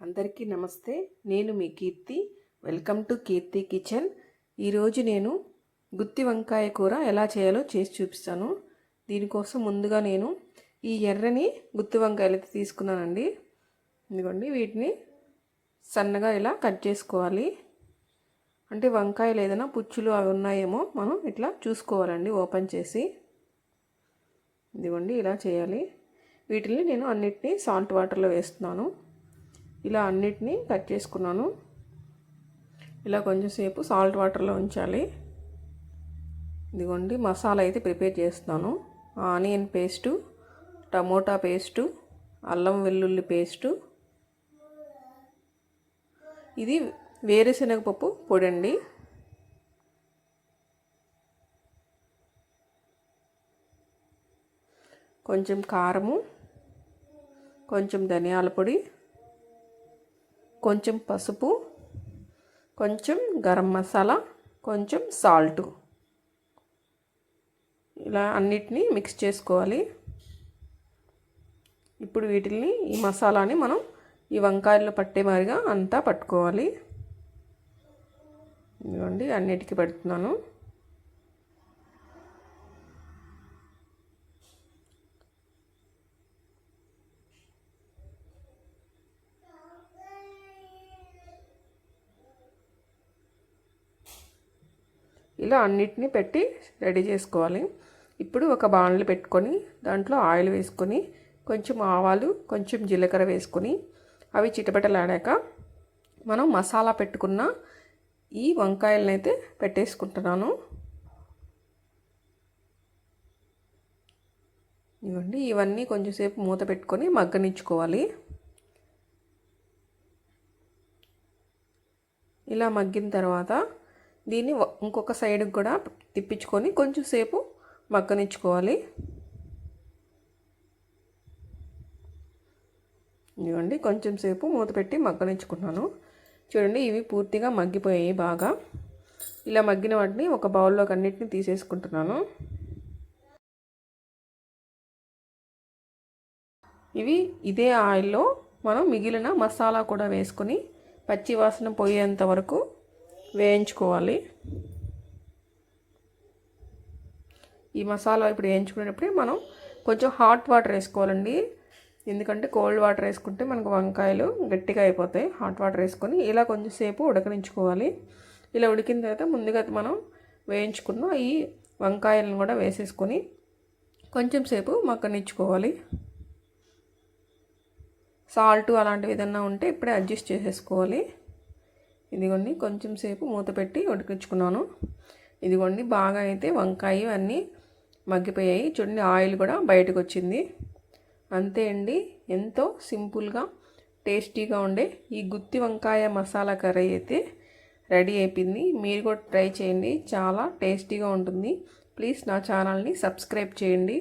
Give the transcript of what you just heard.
అందరికీ నమస్తే. నేను మీ Keerthi. Welcome to Keerthi kitchen. ఈరోజు నేను గుత్తి వంకాయ కూర ఎలా చేయాలో చేసి చూపిస్తాను. దీనికోసం ముందుగా నేను ఈ ఎర్రని గుత్తి వంకాయలు అయితే తీసుకున్నానండి. ఇదిగోండి వీటిని సన్నగా ఇలా కట్ చేసుకోవాలి. అంటే వంకాయలు ఏదైనా పుచ్చులు అవి ఉన్నాయేమో మనం ఇట్లా చూసుకోవాలండి ఓపెన్ చేసి. ఇదిగోండి ఇలా చేయాలి. వీటిని నేను అన్నిటినీ సాల్ట్ వాటర్లో వేస్తున్నాను. ఇలా అన్నిటినీ కట్ చేసుకున్నాను. ఇలా కొంచెంసేపు సాల్ట్ వాటర్లో ఉంచాలి. ఇదిగోండి మసాలా అయితే ప్రిపేర్ చేస్తున్నాను. ఆనియన్ పేస్టు టమోటా పేస్టు అల్లం వెల్లుల్లి పేస్టు. ఇది వేరుశనగపప్పు పొడండి. కొంచెం కారము కొంచెం ధనియాల పొడి. కొంచెం పసుపు కొంచెం గరం మసాలా కొంచెం సాల్ట్. ఇలా అన్నిటినీ మిక్స్ చేసుకోవాలి. ఇప్పుడు వీటిని ఈ మసాలాని మనం ఈ వంకాయల్లో పట్టే మాదిరిగా అంతా పట్టుకోవాలి. ఇదిగోండి అన్నిటికీ పెడుతున్నాను. ఇలా అన్నిటినీ పెట్టి రెడీ చేసుకోవాలి. ఇప్పుడు ఒక బాణలు పెట్టుకొని దాంట్లో ఆయిల్ వేసుకొని కొంచెం ఆవాలు కొంచెం జీలకర్ర వేసుకొని అవి చిటపెటలాడాక మనం మసాలా పెట్టుకున్న ఈ వంకాయలను అయితే పెట్టేసుకుంటున్నాను. ఇవ్వండి ఇవన్నీ కొంచెంసేపు మూత పెట్టుకొని మగ్గనిచ్చుకోవాలి. ఇలా మగ్గిన తర్వాత దీన్ని ఇంకొక సైడ్కి కూడా తిప్పించుకొని కొంచెం సేపు మగ్గనిచ్చుకోవాలి. ఇదిగోండి కొంచెం సేపు మూత పెట్టి మగ్గనిచ్చుకున్నాను. చూడండి ఇవి పూర్తిగా మగ్గిపోయాయి బాగా. ఇలా మగ్గిన వాటిని ఒక బౌల్లోకి అన్నిటిని తీసేసుకుంటున్నాను. ఇవి ఇదే ఆయిల్లో మనం మిగిలిన మసాలా కూడా వేసుకొని పచ్చి వాసన పోయేంత వరకు వేయించుకోవాలి. ఈ మసాలా ఇప్పుడు వేయించుకునేటప్పుడే మనం కొంచెం హాట్ వాటర్ వేసుకోవాలండి. ఎందుకంటే కోల్డ్ వాటర్ వేసుకుంటే మనకు వంకాయలు గట్టిగా అయిపోతాయి. హాట్ వాటర్ వేసుకొని ఇలా కొంచెంసేపు ఉడకనించుకోవాలి ఇలా ఉడికిన తర్వాత ముందుగా మనం వేయించుకున్న ఈ వంకాయలను కూడా వేసేసుకొని కొంచెం సేపు మక్కనిచ్చుకోవాలి సాల్ట్ అలాంటివి ఏదన్నా ఉంటే ఇప్పుడే అడ్జస్ట్ చేసేసుకోవాలి. ఇదిగోండి కొంచెం సేపు మూత పెట్టి ఉడికించుకున్నాను. ఇదిగోండి బాగా అయితే వంకాయ అన్నీ మగ్గిపోయాయి. చూడండి ఆయిల్ కూడా బయటకు వచ్చింది. అంతే అండి ఎంతో సింపుల్గా టేస్టీగా ఉండే ఈ గుత్తి వంకాయ మసాలా కర్రీ అయితే రెడీ అయిపోయింది. మీరు కూడా ట్రై చేయండి చాలా టేస్టీగా ఉంటుంది. ప్లీజ్ నా ఛానల్ని సబ్స్క్రైబ్ చేయండి.